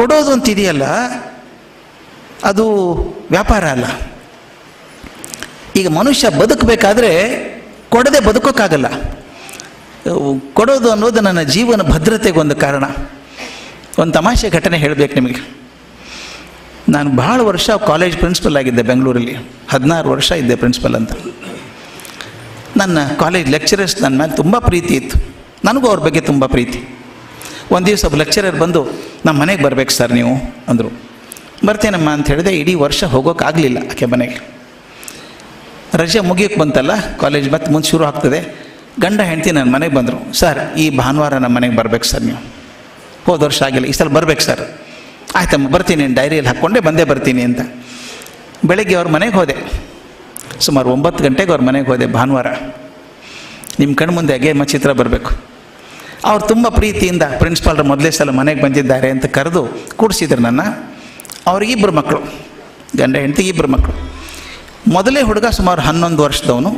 ಕೊಡೋದು ಅಂತಿದೆಯಲ್ಲ, ಅದು ವ್ಯಾಪಾರ ಅಲ್ಲ. ಈಗ ಮನುಷ್ಯ ಬದುಕಬೇಕಾದ್ರೆ ಕೊಡದೆ ಬದುಕೋಕ್ಕಾಗಲ್ಲ. ಕೊಡೋದು ಅನ್ನೋದು ನನ್ನ ಜೀವನ ಭದ್ರತೆಗೊಂದು ಕಾರಣ. ಒಂದು ತಮಾಷೆ ಘಟನೆ ಹೇಳಬೇಕು ನಿಮಗೆ. ನಾನು ಭಾಳ ವರ್ಷ ಕಾಲೇಜ್ ಪ್ರಿನ್ಸಿಪಲ್ ಆಗಿದ್ದೆ ಬೆಂಗಳೂರಲ್ಲಿ. ಹದಿನಾರು ವರ್ಷ ಇದ್ದೆ ಪ್ರಿನ್ಸಿಪಲ್ ಅಂತ. ನನ್ನ ಕಾಲೇಜ್ ಲೆಕ್ಚರರ್ಸ್ ನನ್ನ ಮೇಲೆ ತುಂಬ ಪ್ರೀತಿ ಇತ್ತು. ನನಗೂ ಅವ್ರ ಬಗ್ಗೆ ತುಂಬ ಪ್ರೀತಿ. ಒಂದು ದಿವಸ ಒಬ್ಬ ಲೆಕ್ಚರರ್ ಬಂದು ನಮ್ಮ ಮನೆಗೆ ಬರ್ಬೇಕು ಸರ್ ನೀವು, ಅಂದರು. ಬರ್ತೇನಮ್ಮ ಅಂತ ಹೇಳಿದೆ, ಇಡೀ ವರ್ಷ ಹೋಗೋಕ್ಕಾಗಲಿಲ್ಲ ಆಕೆ ಮನೆಗೆ. ರಜೆ ಮುಗಿಯೋಕ್ಕೆ ಬಂತಲ್ಲ ಕಾಲೇಜ್ ಮತ್ತೆ ಮುಂದೆ ಶುರು ಆಗ್ತದೆ. ಗಂಡ ಹೆಂಡ್ತಿ ನನ್ನ ಮನೆಗೆ ಬಂದರು, ಸರ್, ಈ ಭಾನುವಾರ ನಮ್ಮ ಮನೆಗೆ ಬರ್ಬೇಕು ಸರ್ ನೀವು. ಹೋದ ವರ್ಷ ಆಗಿಲ್ಲ, ಈ ಸಲ ಬರ್ಬೇಕು ಸರ್. ಆಯ್ತಮ್ಮ, ಬರ್ತೀನಿ ಡೈರಿಯಲ್ಲಿ ಹಾಕ್ಕೊಂಡೇ ಬಂದೇ ಬರ್ತೀನಿ ಅಂತ. ಬೆಳಗ್ಗೆ ಅವ್ರ ಮನೆಗೆ ಹೋದೆ. ಸುಮಾರು ಒಂಬತ್ತು ಗಂಟೆಗೆ ಅವ್ರ ಮನೆಗೆ ಹೋದೆ ಭಾನುವಾರ. ನಿಮ್ಮ ಕಣ್ಮುಂದೆ ಮುಂದೆ ಅಗೆ ಚಿತ್ರ ಬರಬೇಕು. ಅವ್ರು ತುಂಬ ಪ್ರೀತಿಯಿಂದ ಪ್ರಿನ್ಸಿಪಾಲ್ರು ಮೊದಲೇ ಸಲ ಮನೆಗೆ ಬಂದಿದ್ದಾರೆ ಅಂತ ಕರೆದು ಕೂಡಿಸಿದ್ರು ನನ್ನ. ಅವ್ರಿಗಿಬ್ಬರು ಮಕ್ಕಳು ಗಂಡ ಹೆಂಡತಿ ಇಬ್ಬರು ಮಕ್ಕಳು ಮೊದಲೇ ಹುಡುಗ ಸುಮಾರು ಹನ್ನೊಂದು ವರ್ಷದವನು.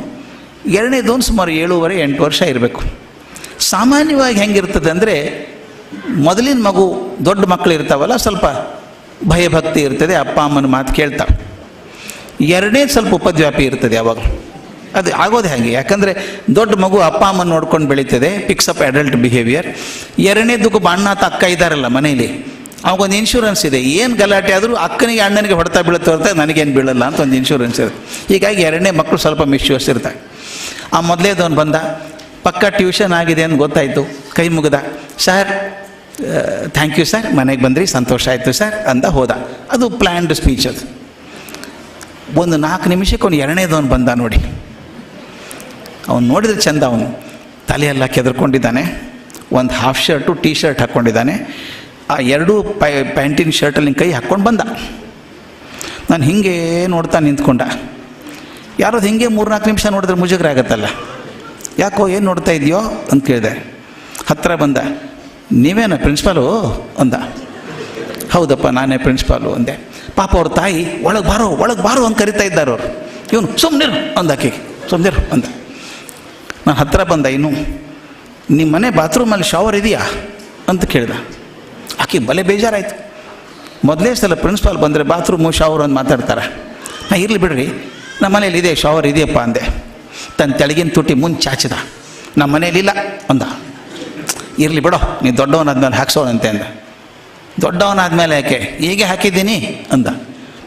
ಎರಡನೇದವನು ಸುಮಾರು ಏಳೂವರೆ, ಎಂಟು ವರ್ಷ ಇರಬೇಕು. ಸಾಮಾನ್ಯವಾಗಿ ಹೆಂಗಿರ್ತದೆ ಅಂದರೆ ಮೊದಲಿನ ಮಗು ದೊಡ್ಡ ಮಕ್ಕಳು ಇರ್ತಾವಲ್ಲ, ಸ್ವಲ್ಪ ಭಯಭಕ್ತಿ ಇರ್ತದೆ, ಅಪ್ಪ ಅಮ್ಮನ ಮಾತು ಕೇಳ್ತಾವೆ ಎರಡನೇ ಸ್ವಲ್ಪ ಉಪದ್ವ್ಯಾಪಿ ಇರ್ತದೆ ಯಾವಾಗ ಅದು, ಆಗೋದು ಹೇಗೆ. ಯಾಕಂದರೆ ದೊಡ್ಡ ಮಗು ಅಪ್ಪ ಅಮ್ಮ ನೋಡ್ಕೊಂಡು ಬೆಳೀತದೆ ಪಿಕ್ಸ್ ಅಪ್ ಅಡಲ್ಟ್ ಬಿಹೇವಿಯರ್ ಎರಡನೇದಕ್ಕೂ ಅಣ್ಣ ಆತ ಅಕ್ಕ ಇದ್ದಾರಲ್ಲ ಮನೇಲಿ, ಅವಾಗೊಂದು ಇನ್ಶೂರೆನ್ಸ್ ಇದೆ. ಏನು ಗಲಾಟೆ ಆದರೂ ಅಕ್ಕನಿಗೆ ಅಣ್ಣನಿಗೆ ಹೊಡೆತ ಬೀಳುತ್ತೆ ಹೊರತ ನನಗೇನು ಬೀಳಲ್ಲ ಅಂತ ಒಂದು ಇನ್ಶೂರೆನ್ಸ್ ಇದೆ. ಹೀಗಾಗಿ ಎರಡನೇ ಮಕ್ಕಳು ಸ್ವಲ್ಪ ಮಿಶ್ಯೂಸ್ ಇರ್ತಾರೆ. ಆ ಮೊದಲೇದವನು ಬಂದ, ಪಕ್ಕ ಟ್ಯೂಷನ್ ಆಗಿದೆ ಅಂತ ಗೊತ್ತಾಯಿತು, ಕೈ ಮುಗಿದ. ಸರ್ ಥ್ಯಾಂಕ್ ಯು ಸರ್ ಮನೆಗೆ ಬಂದ್ರಿ, ಸಂತೋಷ ಆಯಿತು ಸರ್ ಅಂತ ಹೋದ. ಅದು ಪ್ಲ್ಯಾನ್ಡ್ ಸ್ಪೀಚ್ ಅದು. ಒಂದು ನಾಲ್ಕು ನಿಮಿಷಕ್ಕೆ ಒಂದು ಎರಡನೇದವನು ಬಂದ ನೋಡಿ. ಅವನು ನೋಡಿದ್ರೆ ಚಂದ, ಅವನು ತಲೆಯೆಲ್ಲ ಕೆದರ್ಕೊಂಡಿದ್ದಾನೆ. ಒಂದು ಹಾಫ್ ಶರ್ಟು ಟೀ ಶರ್ಟ್ ಹಾಕ್ಕೊಂಡಿದ್ದಾನೆ ಆ ಎರಡೂ ಪೈ ಪ್ಯಾಂಟಿನ ಶರ್ಟಲ್ಲಿ ಕೈ ಹಾಕ್ಕೊಂಡು ಬಂದ. ನಾನು ಹಿಂಗೆ ನೋಡ್ತಾ ನಿಂತ್ಕೊಂಡ. ಯಾರೋದು ಹಿಂಗೆ ಮೂರ್ನಾಲ್ಕು ನಿಮಿಷ ನೋಡಿದ್ರೆ ಮುಜುಗರ ಆಗತ್ತಲ್ಲ. ಯಾಕೋ ಏನು ನೋಡ್ತಾ ಇದೆಯೋ ಅಂತ ಕೇಳಿದೆ. ಹತ್ತಿರ ಬಂದ, ನೀವೇನ ಪ್ರಿನ್ಸಿಪಾಲು? ಅಂದ. ಹೌದಪ್ಪ, ನಾನೇ ಪ್ರಿನ್ಸಿಪಾಲು ಅಂದೆ. ಪಾಪ ಅವ್ರ ತಾಯಿ, ಒಳಗೆ ಬಾರೋ ಒಳಗೆ ಬಾರೋ ಅಂತ ಕರಿತಾ ಇದ್ದಾರೆ ಅವರು. ಇವನು ಸುಮ್ಮನಿರು ಅಂದ ಆಕೆಗೆ. ಸುಮ್ಮನಿರು ಅಂದ. ನಾನು ಹತ್ತಿರ ಬಂದ ಇನ್ನು ನಿಮ್ಮ ಮನೆ ಬಾತ್ರೂಮಲ್ಲಿ ಶವರ್ ಇದೆಯಾ? ಅಂತ ಕೇಳ್ದ. ಆಕೆ ಬಲೆ ಬೇಜಾರಾಯಿತು. ಮೊದಲೇ ಸಲ ಪ್ರಿನ್ಸಿಪಾಲ್ ಬಂದರೆ ಬಾತ್ರೂಮು ಶವರ್ ಅಂತ ಮಾತಾಡ್ತಾರೆ. ನಾ ಇರಲಿ ಬಿಡ್ರಿ ನಮ್ಮ ಮನೇಲಿ ಇದೆ ಶವರ್ ಇದೆಯಪ್ಪ ಅಂದೆ. ತನ್ನ ತೆಳಗಿನ ತುಟಿ ಮುಂದೆ ಚಾಚಿದ. ನಮ್ಮ ಮನೇಲಿಲ್ಲ ಅಂದ. ಇರಲಿ ಬಿಡೋ, ನೀ ದೊಡ್ಡವನಾದ್ಮೇಲೆ ಹಾಕ್ಸೋನಂತೆ ಅಂದ. ದೊಡ್ಡವನಾದ್ಮೇಲೆ ಯಾಕೆ? ಹೀಗೆ ಹಾಕಿದ್ದೀನಿ? ಅಂದ.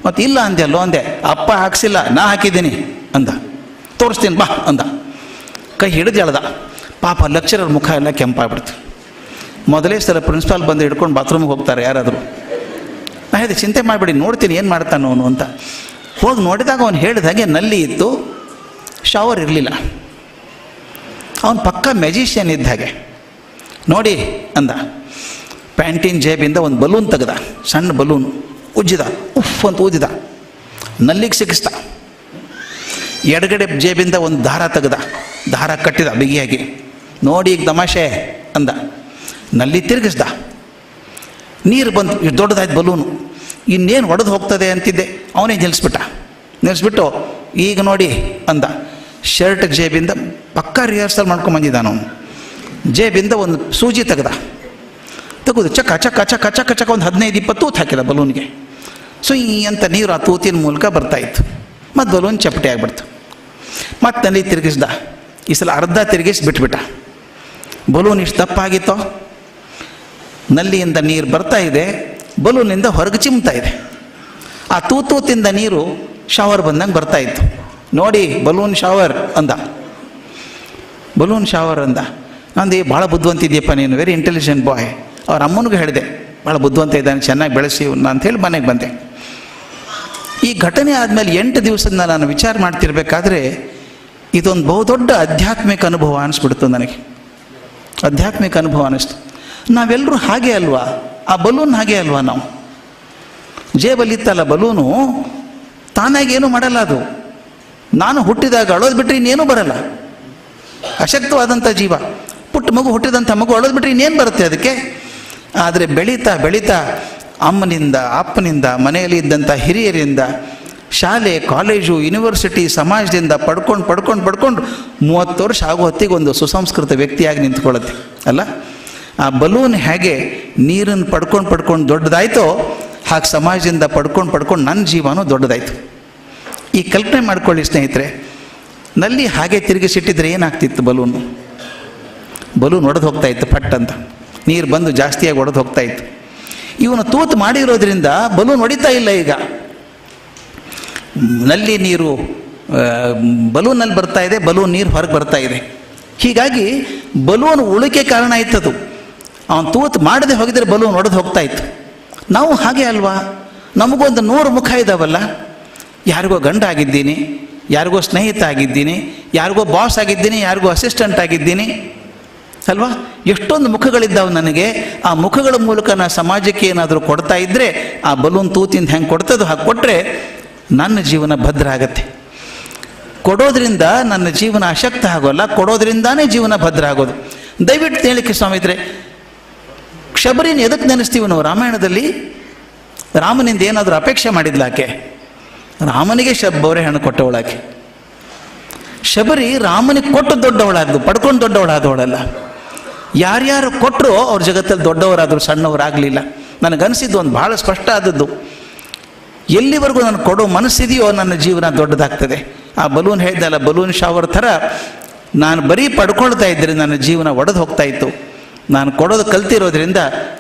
ಮತ್ತು ಇಲ್ಲ ಅಂದೆ, ಅಲ್ಲೋ ಅಂದೆ. ಅಪ್ಪ ಹಾಕ್ಸಿಲ್ಲ, ನಾ ಹಾಕಿದ್ದೀನಿ ಅಂದ. ತೋರಿಸ್ತೀನಿ, ಬಾ ಅಂದ. ಕೈ ಹಿಡಿದು ಎಳ್ದ ಪಾಪ ಲೆಕ್ಚರರ್ ಮುಖ ಎಲ್ಲ ಕೆಂಪಾಗ್ಬಿಡ್ತು. ಮೊದಲೇ ಸಲ ಪ್ರಿನ್ಸಿಪಾಲ್ ಬಂದು ಹಿಡ್ಕೊಂಡು ಬಾತ್ರೂಮ್ಗೆ ಹೋಗ್ತಾರೆ ಯಾರಾದರೂ. ನಾ ಹೇಳಿದೆ, ಚಿಂತೆ ಮಾಡಿಬಿಡಿ, ನೋಡ್ತೀನಿ ಏನು ಮಾಡ್ತಾನೋ ಅವನು ಅಂತ. ಹೋಗಿ ನೋಡಿದಾಗ ಅವನು ಹೇಳಿದ ಹಾಗೆ ನಲ್ಲಿ ಇತ್ತು ಶವರ್ ಇರಲಿಲ್ಲ. ಅವನು ಪಕ್ಕ ಮೆಜಿಷಿಯನ್ ಇದ್ದ ಹಾಗೆ. ನೋಡಿ, ಅಂದ. ಪ್ಯಾಂಟೀನ್ ಜೇಬಿಂದ ಒಂದು ಬಲೂನ್ ತೆಗೆದ, ಸಣ್ಣ ಬಲೂನ್, ಉಜ್ಜಿದ, ಉಫ್ ಅಂತ ಊದಿದ ನಲ್ಲಿಗೆ ಸಿಕ್ಕಿಸ್ತ ಎಡಗಡೆ ಜೇಬಿಂದ ಒಂದು ದಾರ ತೆಗೆದ ದಾರ ಕಟ್ಟಿದ ಬಿಗಿಯಾಗಿ. ನೋಡಿ ಈಗ ತಮಾಷೆ ಅಂದ. ನಲ್ಲಿ ತಿರುಗಿಸ್ದ. ನೀರು ಬಂತು ಇಷ್ಟು ದೊಡ್ಡದಾಯ್ತು ಬಲೂನು. ಇನ್ನೇನು ಒಡೆದು ಹೋಗ್ತದೆ ಅಂತಿದ್ದೆ. ಅವನೇ ನಿಲ್ಲಿಸ್ಬಿಟ್ಟ ನಿಲ್ಲಿಸ್ಬಿಟ್ಟು ಈಗ ನೋಡಿ ಅಂದ. ಶರ್ಟ್ ಜೇಬಿಂದ ಪಕ್ಕ ರಿಹರ್ಸಲ್ ಮಾಡ್ಕೊಂಬಂದಿದ್ದಾನ ಜೇಬಿಂದ ಒಂದು ಸೂಜಿ ತೆಗೆದ. ತೆಗೆದು ಚಕ್ಕ ಚಕ್ಕ ಚಕ್ಕ ಚಕ್ಕ ಚಕ್ಕ ಒಂದು ಹದಿನೈದು, ಇಪ್ಪತ್ತು ತೂತು ಹಾಕಿದ ಬಲೂನ್ಗೆ. ಸೊ ಈ ಅಂತ ನೀರು ಆ ತೂತಿನ ಮೂಲಕ ಬರ್ತಾಯಿತ್ತು ಮತ್ತು ಬಲೂನ್ ಚಪ್ಪಟೆ ಆಗಿಬಿಡ್ತು. ಮತ್ತು ನಲ್ಲಿ ತಿರುಗಿಸ್ದ. ಈ ಸಲ ಅರ್ಧ ತಿರುಗಿಸಿ ಬಿಟ್ಬಿಟ್ಟ ಬಲೂನ್ ಇಷ್ಟು ತಪ್ಪಾಗಿತ್ತೋ ನಲ್ಲಿಯಿಂದ ನೀರು ಬರ್ತಾ ಇದೆ, ಬಲೂನಿಂದ ಹೊರಗೆ ಚಿಮ್ತಾ ಇದೆ. ಆ ತೂತೂತಿಂದ ನೀರು ಶವರ್ ಬಂದಂಗೆ ಬರ್ತಾ ಇತ್ತು. ನೋಡಿ, ಬಲೂನ್ ಶವರ್ ಅಂದ. ಬಲೂನ್ ಶವರ್ ಅಂದ. ನಂದು ಭಾಳ ಬುದ್ಧಿವಂತ ಇದೆಯಪ್ಪ ನೀನು ವೆರಿ ಇಂಟೆಲಿಜೆಂಟ್ ಬಾಯ್ ಅವ್ರ ಅಮ್ಮನಿಗೂ ಹೇಳಿದೆ, ಭಾಳ ಬುದ್ಧಿವಂತ ಇದ್ದಾನೆ, ಚೆನ್ನಾಗಿ ಬೆಳೆಸಿ ಹೇಳಿ ಮನೆಗೆ ಬಂದೆ. ಈ ಘಟನೆ ಆದಮೇಲೆ ಎಂಟು ದಿವಸದಿಂದ ನಾನು ವಿಚಾರ ಮಾಡ್ತಿರ್ಬೇಕಾದ್ರೆ ಇದೊಂದು ಬಹುದೊಡ್ಡ ಆಧ್ಯಾತ್ಮಿಕ ಅನುಭವ ಅನಿಸ್ಬಿಡ್ತು ನನಗೆ. ಆಧ್ಯಾತ್ಮಿಕ ಅನುಭವ ಅನ್ನಿಸ್ತು. ನಾವೆಲ್ಲರೂ ಹಾಗೆ ಅಲ್ವಾ? ಆ ಬಲೂನ್ ಹಾಗೆ ಅಲ್ವಾ ನಾವು? ಜೇಬಲ್ಲಿತ್ತಲ್ಲ ಬಲೂನು? ತಾನಾಗಿ ಏನೂ ಮಾಡಲ್ಲ ಅದು. ನಾನು ಹುಟ್ಟಿದಾಗ ಅಳೋದು ಬಿಟ್ಟರೆ ಇನ್ನೇನು ಬರಲ್ಲ. ಅಶಕ್ತವಾದಂಥ ಜೀವ. ಪುಟ್ಟ ಮಗು ಹುಟ್ಟಿದಂಥ ಮಗು ಅಳೋದು ಬಿಟ್ಟರೆ ಇನ್ನೇನು ಬರುತ್ತೆ ಅದಕ್ಕೆ? ಆದರೆ ಬೆಳೀತಾ ಬೆಳೀತಾ ಅಮ್ಮನಿಂದ, ಅಪ್ಪನಿಂದ, ಮನೆಯಲ್ಲಿ ಇದ್ದಂಥ ಹಿರಿಯರಿಂದ ಶಾಲೆ, ಕಾಲೇಜು ಯೂನಿವರ್ಸಿಟಿ ಸಮಾಜದಿಂದ ಪಡ್ಕೊಂಡು ಪಡ್ಕೊಂಡು ಪಡ್ಕೊಂಡು ಮೂವತ್ತು ವರ್ಷ ಆಗೋ ಹೊತ್ತಿಗೆ ಒಂದು ಸುಸಂಸ್ಕೃತ ವ್ಯಕ್ತಿಯಾಗಿ ನಿಂತ್ಕೊಳ್ಳುತ್ತೆ, ಅಲ್ಲ? ಆ ಬಲೂನ್ ಹೇಗೆ ನೀರನ್ನು ಪಡ್ಕೊಂಡು ಪಡ್ಕೊಂಡು ದೊಡ್ಡದಾಯ್ತೋ, ಹಾಗೆ ಸಮಾಜದಿಂದ ಪಡ್ಕೊಂಡು ಪಡ್ಕೊಂಡು ನನ್ನ ಜೀವನೂ ದೊಡ್ಡದಾಯ್ತು. ಈ ಕಲ್ಪನೆ ಮಾಡ್ಕೊಳ್ಳಿ ಸ್ನೇಹಿತರೆ, ನಲ್ಲಿ ಹಾಗೆ ತಿರುಗಿಸಿಟ್ಟಿದ್ರೆ ಏನಾಗ್ತಿತ್ತು ಬಲೂನು ಬಲೂನ್ ಒಡೆದು ಹೋಗ್ತಾ ಇತ್ತು ಪಟ್ ಅಂತ. ನೀರು ಬಂದು ಜಾಸ್ತಿಯಾಗಿ ಒಡೆದು ಹೋಗ್ತಾ ಇತ್ತು. ಇವನು ತೂತು ಮಾಡಿರೋದ್ರಿಂದ ಬಲೂನ್ ಹೊಡಿತಾ ಇಲ್ಲ ಈಗ. ನಲ್ಲಿ ನೀರು ಬಲೂನಲ್ಲಿ ಬರ್ತಾ ಇದೆ, ಬಲೂನ್ ನೀರು ಹೊರಗೆ ಬರ್ತಾ ಇದೆ. ಹೀಗಾಗಿ ಬಲೂನ್ ಉಳಿಕೆ ಕಾರಣ ಆಯ್ತದು. ಅವನು ತೂತು ಮಾಡದೆ ಹೋಗಿದ್ರೆ ಬಲೂನ್ ಒಡೆದು ಹೋಗ್ತಾ ಇತ್ತು. ನಾವು ಹಾಗೆ ಅಲ್ವಾ? ನಮಗೊಂದು ನೂರು ಮುಖ ಇದ್ದಾವಲ್ಲ ಯಾರಿಗೋ ಗಂಡ ಆಗಿದ್ದೀನಿ, ಯಾರಿಗೋ ಸ್ನೇಹಿತ ಆಗಿದ್ದೀನಿ, ಯಾರಿಗೋ ಬಾಸ್ ಆಗಿದ್ದೀನಿ, ಯಾರಿಗೋ ಅಸಿಸ್ಟೆಂಟ್ ಆಗಿದ್ದೀನಿ. ಅಲ್ವಾ? ಎಷ್ಟೊಂದು ಮುಖಗಳಿದ್ದಾವೆ ನನಗೆ. ಆ ಮುಖಗಳ ಮೂಲಕ ನಾನು ಸಮಾಜಕ್ಕೆ ಏನಾದರೂ ಕೊಡ್ತಾ ಇದ್ದರೆ ಆ ಬಲೂನ್ ತೂತಿಂದ ಹೆಂಗೆ ಕೊಡ್ತದೋ ಹಾಗೆ ಕೊಟ್ಟರೆ ನನ್ನ ಜೀವನ ಭದ್ರ ಆಗತ್ತೆ. ಕೊಡೋದ್ರಿಂದ ನನ್ನ ಜೀವನ ಅಶಕ್ತ ಆಗೋಲ್ಲ, ಕೊಡೋದ್ರಿಂದಾನೇ ಜೀವನ ಭದ್ರ ಆಗೋದು. ದಯವಿಟ್ಟು ಹೇಳಿಕೆ ಸ್ವಾಮಿದ್ರೆ ಶಬರಿನ ಎದಕ್ಕೆ ನೆನೆಸ್ತೀವಿ ನಾವು? ರಾಮಾಯಣದಲ್ಲಿ ರಾಮನಿಂದ ಏನಾದರೂ ಅಪೇಕ್ಷೆ ಮಾಡಿದ್ಲಾಕೆ ರಾಮನಿಗೆ ಶಬ್ಬವರೇ ಹೆಣ್ಣು ಕೊಟ್ಟವಳಾಕೆ ಶಬರಿ ರಾಮನಿಗೆ ಕೊಟ್ಟು ದೊಡ್ಡವಳಾದ್ದು ಪಡ್ಕೊಂಡು ದೊಡ್ಡವಳಾದವಳಲ್ಲ. ಯಾರ್ಯಾರು ಕೊಟ್ಟರು ಅವ್ರ ಜಗತ್ತಲ್ಲಿ ದೊಡ್ಡವರಾದರು ಸಣ್ಣವರಾಗಲಿಲ್ಲ. ನನಗನ್ಸಿದ್ದು ಒಂದು ಭಾಳ ಸ್ಪಷ್ಟ ಆದದ್ದು ಎಲ್ಲಿವರೆಗೂ ನಾನು ಕೊಡೋ ಮನಸ್ಸಿದೆಯೋ ನನ್ನ ಜೀವನ ದೊಡ್ಡದಾಗ್ತದೆ. ಆ ಬಲೂನ್ ಹೇಳಿದ್ದಲ್ಲ ಬಲೂನ್ ಶಾವರ್ ಥರ ನಾನು ಬರೀ ಪಡ್ಕೊಳ್ತಾ ಇದ್ದರೆ ನನ್ನ ಜೀವನ ಒಡೆದು ಹೋಗ್ತಾ ಇತ್ತು. ನಾನು ಕೊಡೋದು ಕಲ್ತಿರೋದ್ರಿಂದ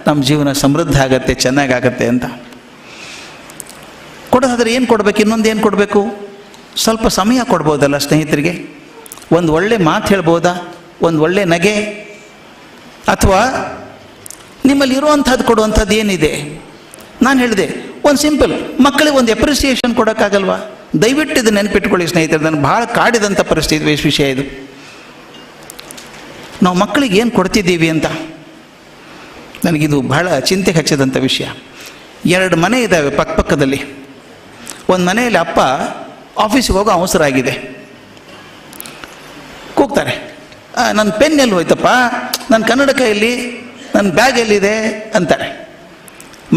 ನಮ್ಮ ಜೀವನ ಸಮೃದ್ಧ ಆಗತ್ತೆ ಚೆನ್ನಾಗಾಗತ್ತೆ ಅಂತ. ಕೊಡೋದಾದರೆ ಏನು ಕೊಡಬೇಕು? ಇನ್ನೊಂದು ಏನು ಕೊಡಬೇಕು? ಸ್ವಲ್ಪ ಸಮಯ ಕೊಡ್ಬೋದಲ್ಲ ಸ್ನೇಹಿತರಿಗೆ? ಒಂದು ಒಳ್ಳೆ ಮಾತು ಹೇಳ್ಬೋದಾ? ಒಂದು ಒಳ್ಳೆ ನಗೆ? ಅಥವಾ ನಿಮ್ಮಲ್ಲಿ ಇರುವಂಥದ್ದು ಕೊಡುವಂಥದ್ದು ಏನಿದೆ? ನಾನು ಹೇಳಿದೆ ಒಂದು ಸಿಂಪಲ್ ಮಕ್ಕಳಿಗೆ ಒಂದು ಎಪ್ರಿಸಿಯೇಷನ್ ಕೊಡೋಕ್ಕಾಗಲ್ವಾ? ದಯವಿಟ್ಟು ಇದು ನೆನಪಿಟ್ಕೊಳ್ಳಿ ಸ್ನೇಹಿತರೆ ನಾನು ಭಾಳ ಕಾಡಿದಂಥ ಪರಿಸ್ಥಿತಿ ವೇಷ ವಿಷಯ ಇದು. ನಾವು ಮಕ್ಕಳಿಗೆ ಏನು ಕೊಡ್ತಿದ್ದೀವಿ ಅಂತ? ನನಗಿದು ಬಹಳ ಚಿಂತೆ ಹಚ್ಚಿದಂಥ ವಿಷಯ. ಎರಡು ಮನೆ ಇದ್ದಾವೆ ಪಕ್ಕಪಕ್ಕದಲ್ಲಿ ಒಂದು ಮನೆಯಲ್ಲಿ ಅಪ್ಪ ಆಫೀಸಿಗೆ ಹೋಗೋ ಅವಸರ ಆಗಿದೆ. ಕೂಗ್ತಾರೆ. "ಆ, ನನ್ನ ಪೆನ್ ಎಲ್ಲಿ ಹೋಯ್ತಪ್ಪ? ನನ್ನ ಕನ್ನಡಕ ಎಲ್ಲಿ ನನ್ನ ಬ್ಯಾಗ್ ಎಲ್ಲಿದೆ? ಅಂತಾರೆ.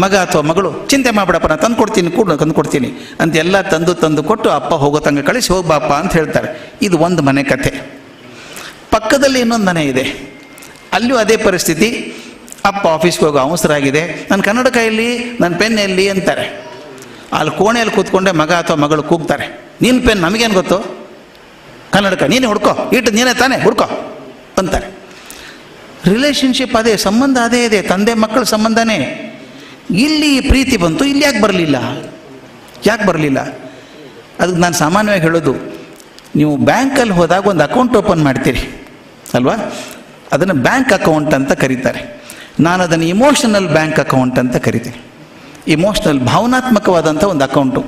ಮಗ ಅಥವಾ ಮಗಳು, ಚಿಂತೆ ಮಾಡಬೇಡಪ್ಪ, ನಾನು ತಂದು ಕೊಡ್ತೀನಿ ಕೂಡ ತಂದು ಕೊಡ್ತೀನಿ ಅಂತ ಎಲ್ಲ ತಂದು ತಂದು ಕೊಟ್ಟು ಅಪ್ಪ ಹೋಗೋ ತಂಗ ಕಳಿಸಿ ಹೋಗ್ಬಾಪ್ಪ ಅಂತ ಹೇಳ್ತಾರೆ. ಇದು ಒಂದು ಮನೆ ಕಥೆ. ಪಕ್ಕದಲ್ಲಿ ಇನ್ನೊಂದು ಮನೆ ಇದೆ. ಅಲ್ಲೂ ಅದೇ ಪರಿಸ್ಥಿತಿ. ಅಪ್ಪ ಆಫೀಸ್ಗೆ ಹೋಗೋ ಅವಸರ ಆಗಿದೆ ನನ್ನ ಕನ್ನಡಕ ಎಲ್ಲಿ ನನ್ನ ಪೆನ್ ಎಲ್ಲಿ ಅಂತಾರೆ. ಅಲ್ಲಿ ಕೋಣೆಯಲ್ಲಿ ಕೂತ್ಕೊಂಡೆ ಮಗ ಅಥವಾ ಮಗಳು ಕೂಗ್ತಾರೆ. ನಿನ್ನ ಪೆನ್ ನಮಗೇನು ಗೊತ್ತು? ಕನ್ನಡಕ ನೀನೇ ಹುಡ್ಕೋ ಇಟ್ಟು ನೀನೇ ತಾನೇ, ಹುಡ್ಕೋ ಅಂತಾರೆ. ರಿಲೇಷನ್ಶಿಪ್ ಅದೇ, ಸಂಬಂಧ ಅದೇ ಇದೆ. ತಂದೆ ಮಕ್ಕಳ ಸಂಬಂಧನೇ. ಇಲ್ಲಿ ಪ್ರೀತಿ ಬಂತು, ಇಲ್ಲಿ ಯಾಕೆ ಬರಲಿಲ್ಲ? ಯಾಕೆ ಬರಲಿಲ್ಲ? ಅದಕ್ಕೆ ನಾನು ಸಾಮಾನ್ಯವಾಗಿ ಹೇಳೋದು, ನೀವು ಬ್ಯಾಂಕಲ್ಲಿ ಹೋದಾಗ ಒಂದು ಅಕೌಂಟ್ ಓಪನ್ ಮಾಡ್ತೀರಿ, ಅಲ್ವಾ? ಅದನ್ನು ಬ್ಯಾಂಕ್ ಅಕೌಂಟ್ ಅಂತ ಕರೀತಾರೆ. ನಾನು ಅದನ್ನು ಇಮೋಷನಲ್ ಬ್ಯಾಂಕ್ ಅಕೌಂಟ್ ಅಂತ ಕರಿತೀನಿ. ಇಮೋಷ್ನಲ್, ಭಾವನಾತ್ಮಕವಾದಂಥ ಒಂದು ಅಕೌಂಟು.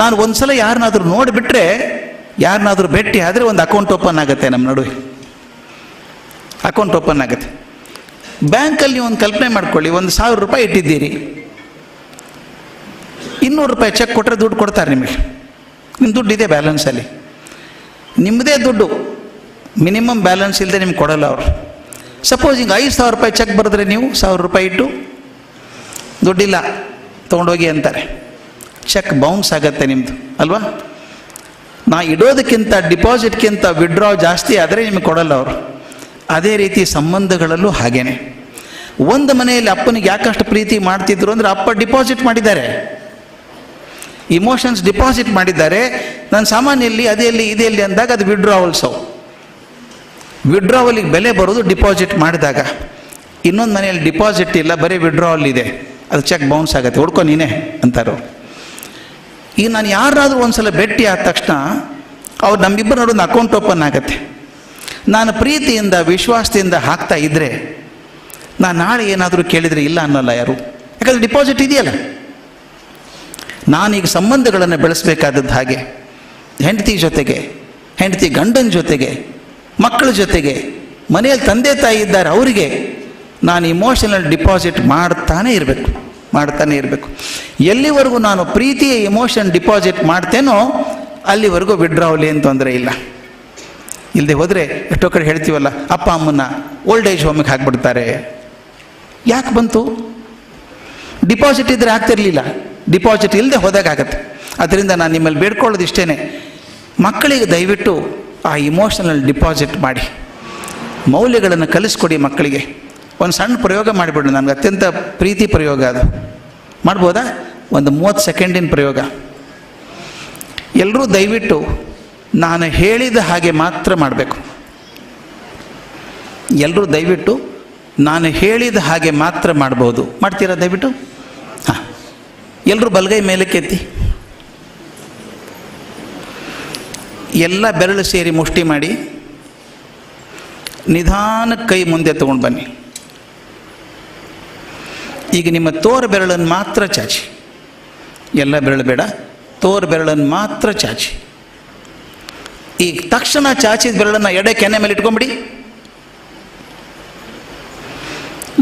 ನಾನು ಒಂದು ಸಲ ಯಾರನ್ನಾದರೂ ನೋಡಿಬಿಟ್ರೆ, ಯಾರನ್ನಾದರೂ ಭೇಟಿ ಆದರೆ ಒಂದು ಅಕೌಂಟ್ ಓಪನ್ ಆಗುತ್ತೆ ನಮ್ಮ ನಡುವೆ. ಅಕೌಂಟ್ ಓಪನ್ ಆಗುತ್ತೆ. ಬ್ಯಾಂಕಲ್ಲಿ ನೀವು ಒಂದು ಕಲ್ಪನೆ ಮಾಡ್ಕೊಳ್ಳಿ, ಒಂದು ಸಾವಿರ ರೂಪಾಯಿ ಇಟ್ಟಿದ್ದೀರಿ. ಇನ್ನೂರು ರೂಪಾಯಿ ಚೆಕ್ ಕೊಟ್ಟರೆ ದುಡ್ಡು ಕೊಡ್ತಾರೆ ನಿಮಗೆ. ನಿಮ್ಮ ದುಡ್ಡು ಇದೆ ಬ್ಯಾಲೆನ್ಸಲ್ಲಿ ನಿಮ್ಮದೇ ದುಡ್ಡು ಮಿನಿಮಮ್ ಬ್ಯಾಲೆನ್ಸ್ ಇಲ್ಲದೆ ನಿಮ್ಗೆ ಕೊಡಲ್ಲ ಅವರು. ಸಪೋಸ್ ಹಿಂಗೆ ಐದು ಸಾವಿರ ರೂಪಾಯಿ ಚೆಕ್ ಬರೆದ್ರೆ ನೀವು ಸಾವಿರ ರೂಪಾಯಿ ಇಟ್ಟು, ದುಡ್ಡಿಲ್ಲ, ತೊಗೊಂಡೋಗಿ ಅಂತಾರೆ. ಚೆಕ್ ಬೌನ್ಸ್ ಆಗತ್ತೆ ನಿಮ್ಮದು ಅಲ್ವಾ? ನಾ ಇಡೋದಕ್ಕಿಂತ ಡಿಪಾಸಿಟ್ಗಿಂತ ವಿಡ್ರಾ ಜಾಸ್ತಿ ಆದರೆ ನಿಮಗೆ ಕೊಡಲ್ಲ ಅವರು. ಅದೇ ರೀತಿ ಸಂಬಂಧಗಳಲ್ಲೂ ಹಾಗೇನೆ. ಒಂದು ಮನೆಯಲ್ಲಿ ಅಪ್ಪನಿಗೆ ಯಾಕಷ್ಟು ಪ್ರೀತಿ ಮಾಡ್ತಿದ್ರು ಅಂದರೆ ಅಪ್ಪ ಡಿಪಾಸಿಟ್ ಮಾಡಿದ್ದಾರೆ. ಇಮೋಷನ್ಸ್ ಡಿಪಾಸಿಟ್ ಮಾಡಿದ್ದಾರೆ. ನನ್ನ ಸಾಮಾನ್ಯಲ್ಲಿ ಅದೆಲ್ಲಿ ಇದೆಲ್ಲಿ ಅಂದಾಗ ಅದು ವಿಡ್ರಾವಲ್ಸು ವಿಡ್ರಾವಲಿಗೆ ಬೆಲೆ ಬರೋದು ಡಿಪಾಸಿಟ್ ಮಾಡಿದಾಗ. ಇನ್ನೊಂದು ಮನೆಯಲ್ಲಿ ಡಿಪಾಸಿಟ್ ಇಲ್ಲ, ಬರೀ ವಿಡ್ರಾವಲ್ ಇದೆ. ಅದು ಚೆಕ್ ಬೌನ್ಸ್ ಆಗುತ್ತೆ. ಹುಡ್ಕೊ ನೀನೇ ಅಂತಾರೆ. ಈಗ ನಾನು ಯಾರಾದರೂ ಒಂದ್ಸಲ ಭೇಟಿ ಆದ ತಕ್ಷಣ ಅವ್ರು ನಮ್ಮಿಬ್ಬರು ನಡುವೆ ಅಕೌಂಟ್ ಓಪನ್ ಆಗುತ್ತೆ. ನಾನು ಪ್ರೀತಿಯಿಂದ, ವಿಶ್ವಾಸದಿಂದ ಹಾಕ್ತಾ ಇದ್ದರೆ ನಾನು ನಾಳೆ ಏನಾದರೂ ಕೇಳಿದರೆ ಇಲ್ಲ ಅನ್ನಲ್ಲ ಯಾರು? ಯಾಕಂದರೆ ಡಿಪಾಸಿಟ್ ಇದೆಯಲ್ಲ. ನಾನೀಗ ಸಂಬಂಧಗಳನ್ನು ಬೆಳೆಸಬೇಕಾದದ್ದು ಹಾಗೆ. ಹೆಂಡತಿ ಜೊತೆಗೆ, ಹೆಂಡತಿ ಗಂಡನ ಜೊತೆಗೆ, ಮಕ್ಕಳ ಜೊತೆಗೆ, ಮನೆಯಲ್ಲಿ ತಂದೆ ತಾಯಿ ಇದ್ದಾರೆ ಅವರಿಗೆ ನಾನು ಇಮೋಷನಲ್ ಡಿಪಾಸಿಟ್ ಮಾಡ್ತಾನೆ ಇರಬೇಕು ಮಾಡ್ತಾನೆ ಇರಬೇಕು. ಎಲ್ಲಿವರೆಗೂ ನಾನು ಪ್ರೀತಿಯ ಇಮೋಷನ್ ಡಿಪಾಸಿಟ್ ಮಾಡ್ತೇನೋ, ಅಲ್ಲಿವರೆಗೂ ವಿಡ್ರಾವಲ್ ಏನು ತೊಂದರೆ ಇಲ್ಲ. ಇಲ್ಲದೆ ಹೋದರೆ ಎಷ್ಟೋ ಕಡೆ ಹೇಳ್ತೀವಲ್ಲ, ಅಪ್ಪ ಅಮ್ಮನ್ನ ಓಲ್ಡ್ ಏಜ್ ಹೋಮಿಗೆ ಹಾಕ್ಬಿಡ್ತಾರೆ. ಯಾಕೆ ಬಂತು? ಡಿಪಾಸಿಟ್ ಇದ್ದರೆ ಆಗ್ತಿರಲಿಲ್ಲ ಡಿಪಾಸಿಟ್ ಇಲ್ಲದೆ ಹೋದಾಗತ್ತೆ ಅದರಿಂದ ನಾನು ನಿಮ್ಮಲ್ಲಿ ಬೇಡ್ಕೊಳ್ಳೋದು ಇಷ್ಟೇ ಮಕ್ಕಳಿಗೆ ದಯವಿಟ್ಟು ಆ ಇಮೋಷನಲ್ ಡಿಪಾಸಿಟ್ ಮಾಡಿ. ಮೌಲ್ಯಗಳನ್ನು ಕಲಿಸ್ಕೊಡಿ ಮಕ್ಕಳಿಗೆ. ಒಂದು ಸಣ್ಣ ಪ್ರಯೋಗ ಮಾಡಿಬಿಡು, ನನಗೆ ಅತ್ಯಂತ ಪ್ರೀತಿ ಪ್ರಯೋಗ ಅದು. ಮಾಡ್ಬೋದಾ? ಒಂದು ಮೂವತ್ತು ಸೆಕೆಂಡಿನ ಪ್ರಯೋಗ. ಎಲ್ಲರೂ ದಯವಿಟ್ಟು ನಾನು ಹೇಳಿದ ಹಾಗೆ ಮಾತ್ರ ಮಾಡಬೇಕು. ಎಲ್ಲರೂ ದಯವಿಟ್ಟು ನಾನು ಹೇಳಿದ ಹಾಗೆ ಮಾತ್ರ ಮಾಡ್ಬೋದು. ಮಾಡ್ತೀರಾ ದಯವಿಟ್ಟು? ಹಾಂ. ಎಲ್ಲರೂ ಬಲಗೈ ಮೇಲಕ್ಕೆ ಎತ್ತಿ ಎಲ್ಲ ಬೆರಳು ಸೇರಿ ಮುಷ್ಟಿ ಮಾಡಿ ನಿಧಾನಕ್ಕೆ ಕೈ ಮುಂದೆ ತಗೊಂಡು ಬನ್ನಿ. ಈಗ ನಿಮ್ಮ ತೋರ ಬೆರಳನ್ನು ಮಾತ್ರ ಚಾಚಿ. ಎಲ್ಲ ಬೆರಳು ಬೇಡ, ತೋರು ಬೆರಳನ್ನು ಮಾತ್ರ ಚಾಚಿ. ಈಗ ತಕ್ಷಣ ಚಾಚಿದ ಬೆರಳನ್ನು ಎಡೆ ಕೆನೆ ಮೇಲೆ ಇಟ್ಕೊಂಬಿಡಿ.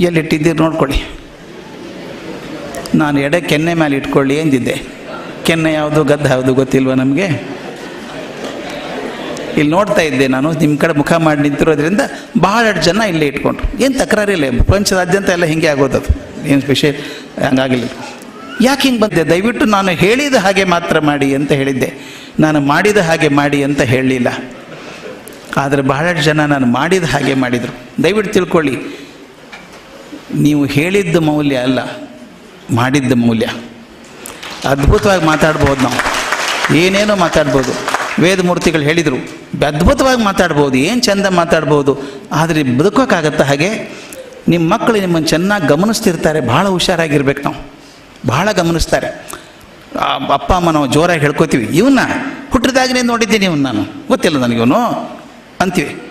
ಎಲ್ಲಿಟ್ಟಿದ್ದೀರಿ ನೋಡ್ಕೊಳ್ಳಿ. ನಾನು ಎಡೆ ಕೆನ್ನೆ ಮೇಲೆ ಇಟ್ಕೊಳ್ಳಿ ಎಂದಿದ್ದೆ. ಕೆನ್ನೆ ಯಾವುದು, ಗದ್ದ ಯಾವುದು ಗೊತ್ತಿಲ್ವ ನಮಗೆ? ಇಲ್ಲಿ ನೋಡ್ತಾ ಇದ್ದೆ ನಾನು, ನಿಮ್ಮ ಕಡೆ ಮುಖ ಮಾಡಿ ನಿಂತಿರೋದ್ರಿಂದ ಬಹಳಷ್ಟು ಜನ ಇಲ್ಲೇ ಇಟ್ಕೊಂಡ್ರು. ಏನು ತಕರಾರಿಲ್ಲ ಪ್ರಪಂಚದಾದ್ಯಂತ ಎಲ್ಲ ಹಿಂಗೆ ಆಗೋದದು ಏನು ಸ್ಪೆಷಲ್ ಹಂಗಾಗಿಲ್ಲ. ಯಾಕೆ ಹಿಂಗೆ ಬಂದೆ? ದಯವಿಟ್ಟು ನಾನು ಹೇಳಿದ ಹಾಗೆ ಮಾತ್ರ ಮಾಡಿ ಅಂತ ಹೇಳಿದ್ದೆ. ನಾನು ಮಾಡಿದ ಹಾಗೆ ಮಾಡಿ ಅಂತ ಹೇಳಲಿಲ್ಲ. ಆದರೆ ಬಹಳಷ್ಟು ಜನ ನಾನು ಮಾಡಿದ ಹಾಗೆ ಮಾಡಿದರು. ದಯವಿಟ್ಟು ತಿಳ್ಕೊಳ್ಳಿ, ನೀವು ಹೇಳಿದ್ದ ಮೌಲ್ಯ ಅಲ್ಲ, ಮಾಡಿದ್ದ ಮೌಲ್ಯ. ಅದ್ಭುತವಾಗಿ ಮಾತಾಡ್ಬೋದು ನಾವು. ಏನೇನೋ ಮಾತಾಡ್ಬೋದು. ವೇದಮೂರ್ತಿಗಳು ಹೇಳಿದರು, ಅದ್ಭುತವಾಗಿ ಮಾತಾಡ್ಬೋದು, ಏನು ಚಂದ ಮಾತಾಡ್ಬೋದು, ಆದರೆ ಬದುಕೋಕ್ಕಾಗತ್ತಾ ಹಾಗೆ? ನಿಮ್ಮ ಮಕ್ಕಳು ನಿಮ್ಮನ್ನು ಚೆನ್ನಾಗಿ ಗಮನಿಸ್ತಿರ್ತಾರೆ ಭಾಳ ಹುಷಾರಾಗಿರ್ಬೇಕು ನಾವು. ಭಾಳ ಗಮನಿಸ್ತಾರೆ. ಅಪ್ಪ ಅಮ್ಮ ನಾವು ಜೋರಾಗಿ ಹೇಳ್ಕೊತೀವಿ. ಇವನ್ನ ಹುಟ್ಟಿದಾಗಲೇ ನೋಡಿದ್ದೀನಿ ಇವನು ನಾನು. ಗೊತ್ತಿಲ್ಲ ನನಗಿವನು ಅಂತೀವಿ.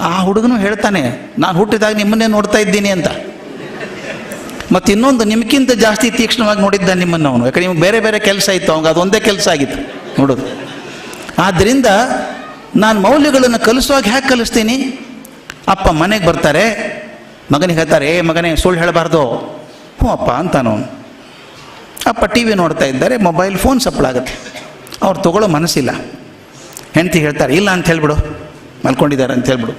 ಆ ಹುಡುಗನು ಹೇಳ್ತಾನೆ, ನಾನು ಹುಟ್ಟಿದಾಗ ನಿಮ್ಮನ್ನೇ ನೋಡ್ತಾ ಇದ್ದೀನಿ ಅಂತ. ಮತ್ತು ಇನ್ನೊಂದು ನಿಮ್ಗಿಂತ ಜಾಸ್ತಿ ತೀಕ್ಷ್ಣವಾಗಿ ನೋಡಿದ್ದ ನಿಮ್ಮನ್ನು ಅವನು. ಯಾಕಂದ್ರೆ ನಿಮ್ಗೆ ಬೇರೆ ಬೇರೆ ಕೆಲಸ ಇತ್ತು, ಅವಾಗ ಅದೊಂದೇ ಕೆಲಸ ಆಗಿತ್ತು ನೋಡೋದು. ಆದ್ದರಿಂದ ನಾನು ಮೌಲ್ಯಗಳನ್ನು ಕಲಿಸುವಾಗ ಹೇಗೆ ಕಲಿಸ್ತೀನಿ. ಅಪ್ಪ ಮನೆಗೆ ಬರ್ತಾರೆ. ಮಗನಿಗೆ ಹೇಳ್ತಾರೆ, ಏ ಮಗನೇ, ಸುಳ್ಳು ಹೇಳಬಾರ್ದು. ಹ್ಞೂ ಅಪ್ಪ ಅಂತಾನು ಅವನು ಅಪ್ಪ ಟಿ ವಿ ನೋಡ್ತಾ ಇದ್ದಾರೆ ಮೊಬೈಲ್ ಫೋನ್ ಸಪ್ಪಳಾಗುತ್ತೆ ಅವ್ರು ತಗೊಳ್ಳೋ ಮನಸ್ಸಿಲ್ಲ. ಹೆಂಡತಿ ಹೇಳ್ತಾರೆ, ಇಲ್ಲ ಅಂತ ಹೇಳ್ಬಿಡು. ಮಲ್ಕೊಂಡಿದ್ದಾರೆ ಅಂತ ಹೇಳ್ಬಿಡು.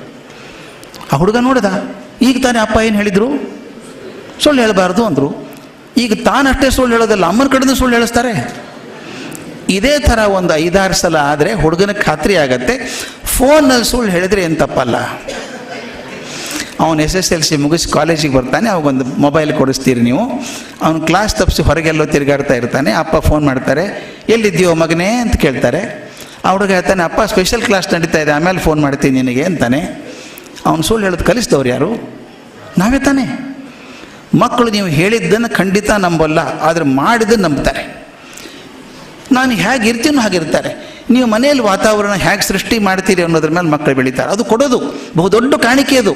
ಆ ಹುಡುಗ ನೋಡಿದ, ಈಗ ತಾನೇ ಅಪ್ಪ ಏನು ಹೇಳಿದರು? ಸುಳ್ಳು ಹೇಳಬಾರ್ದು ಅಂದರು. ಈಗ ತಾನಷ್ಟೇ ಸುಳ್ಳು ಹೇಳೋದಲ್ಲ, ಅಮ್ಮನ ಕಡೆಯಿಂದ ಸುಳ್ಳು ಹೇಳಿಸ್ತಾರೆ. ಇದೇ ಥರ ಒಂದು ಐದಾರು ಸಲ ಆದರೆ ಹುಡುಗನ ಖಾತ್ರಿ ಆಗತ್ತೆ. ಫೋನಲ್ಲಿ ಸುಳ್ಳು ಹೇಳಿದ್ರೆ ಏನು ತಪ್ಪಲ್ಲ. ಅವನು ಎಸ್ ಎಸ್ ಎಲ್ ಸಿ ಮುಗಿಸಿ ಕಾಲೇಜಿಗೆ ಬರ್ತಾನೆ, ಅವಾಗೊಂದು ಮೊಬೈಲ್ ಕೊಡಿಸ್ತೀರಿ ನೀವು. ಅವನು ಕ್ಲಾಸ್ ತಪ್ಪಿಸಿ ಹೊರಗೆಲ್ಲೋ ತಿರುಗಾಡ್ತಾ ಇರ್ತಾನೆ, ಅಪ್ಪ ಫೋನ್ ಮಾಡ್ತಾರೆ, ಎಲ್ಲಿದ್ದೀಯೋ ಮಗನೇ? ಅಂತ ಕೇಳ್ತಾರೆ. ಆ ಹುಡುಗ ಹೇಳ್ತಾನೆ, ಅಪ್ಪ ಸ್ಪೆಷಲ್ ಕ್ಲಾಸ್ ನಡೀತಾ ಇದೆ, ಆಮೇಲೆ ಫೋನ್ ಮಾಡ್ತೀನಿ ನಿನಗೆ, ಅಂತಾನೆ. ಅವನು ಸುಳ್ಳು ಹೇಳೋದು ಕಲಿಸಿದವ್ರು ಯಾರು? ನಾವೇ ತಾನೇ. ಮಕ್ಕಳು ನೀವು ಹೇಳಿದ್ದನ್ನು ಖಂಡಿತ ನಂಬಲ್ಲ, ಆದರೆ ಮಾಡಿದ್ದನ್ನು ನಂಬ್ತಾರೆ. ನಾನು ಹೇಗಿರ್ತೀನೋ ಹಾಗಿರ್ತಾರೆ. ನೀವು ಮನೆಯಲ್ಲಿ ವಾತಾವರಣ ಹೇಗೆ ಸೃಷ್ಟಿ ಮಾಡ್ತೀರಿ ಅನ್ನೋದ್ರ ಮೇಲೆ ಮಕ್ಕಳು ಬೆಳೀತಾರೆ. ಅದು ಕೊಡೋದು, ಬಹುದೊಡ್ಡ ಕಾಣಿಕೆ ಅದು.